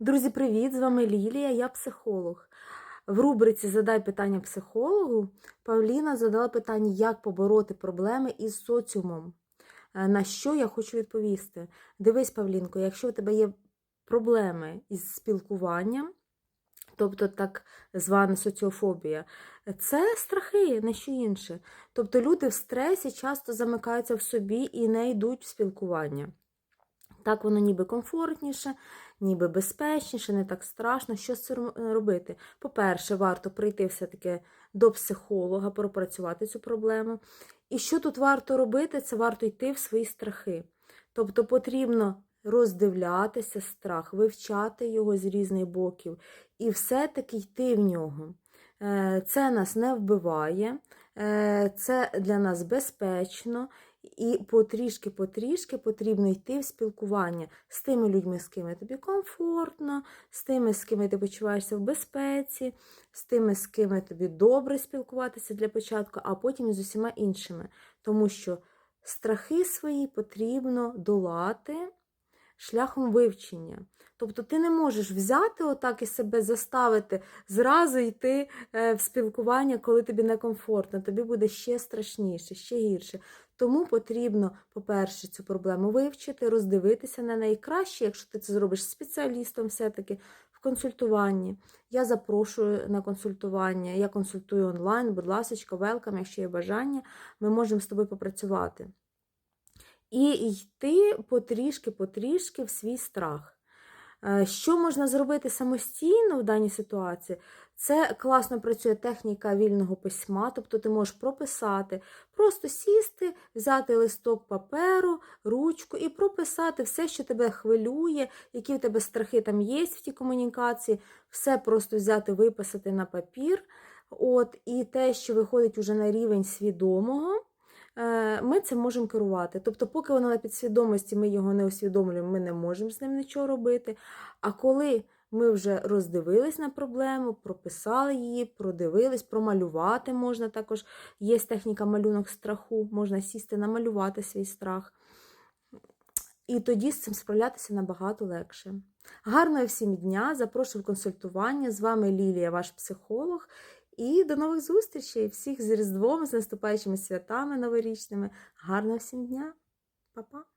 Друзі, привіт! З вами Лілія, я психолог. В рубриці Задай питання психологу Павліна задала питання, як побороти проблеми із соціумом. Е, На що я хочу відповісти? Дивись, Павлінко, якщо у тебе є проблеми із спілкуванням, тобто так звана соціофобія, це страхи, не що інше. Тобто люди в стресі часто замикаються в собі і не йдуть в спілкування. Так воно ніби комфортніше, ніби безпечніше, не так страшно. Що з цим робити? По-перше, варто прийти все-таки до психолога, пропрацювати цю проблему. І що тут варто робити? Це варто йти в свої страхи. Тобто потрібно роздивлятися страх, вивчати його з різних боків і все-таки йти в нього. Е, Це нас не вбиває, е, це для нас безпечно, і потрішки-потрішки потрібно йти в спілкування з тими людьми, з ким тобі комфортно, з тими, з ким ти почуваєшся в безпеці, з тими, з ким тобі добре спілкуватися для початку, а потім і з усіма іншими. Тому що страхи свої потрібно долати шляхом вивчення. Тобто ти не можеш взяти отак і себе заставити зразу йти е, в спілкування, коли тобі некомфортно, тобі буде ще страшніше, ще гірше. Тому потрібно, по-перше, цю проблему вивчити, роздивитися на неї якщо ти це зробиш спеціалістом, все-таки в консультуванні. Я запрошую на консультування, я консультую онлайн, будь ласка, велкам, якщо є бажання, ми можемо з тобою попрацювати. І йти потрішки-потрішки в свій страх. Е, Що можна зробити самостійно в даній ситуації? Це класно працює техніка вільного письма, тобто ти можеш прописати, просто сісти, взяти листок паперу, ручку і прописати все, що тебе хвилює, які в тебе страхи там є в тій комунікації, все просто взяти, виписати на папір. От, І те, що виходить уже на рівень свідомого, ми цим можемо керувати. Тобто, поки воно на підсвідомості, ми його не усвідомлюємо, ми не можемо з ним нічого робити. А коли ми вже роздивились на проблему, прописали її, продивились, промалювати можна також. Є техніка малюнок страху, можна сісти, намалювати свій страх. І тоді з цим справлятися набагато легше. Гарного всім дня! Запрошую в консультування. З вами Лілія, ваш психолог. І до нових зустрічей! Всіх з Різдвом, з наступаючими святами новорічними. Гарного всім дня! Па-па!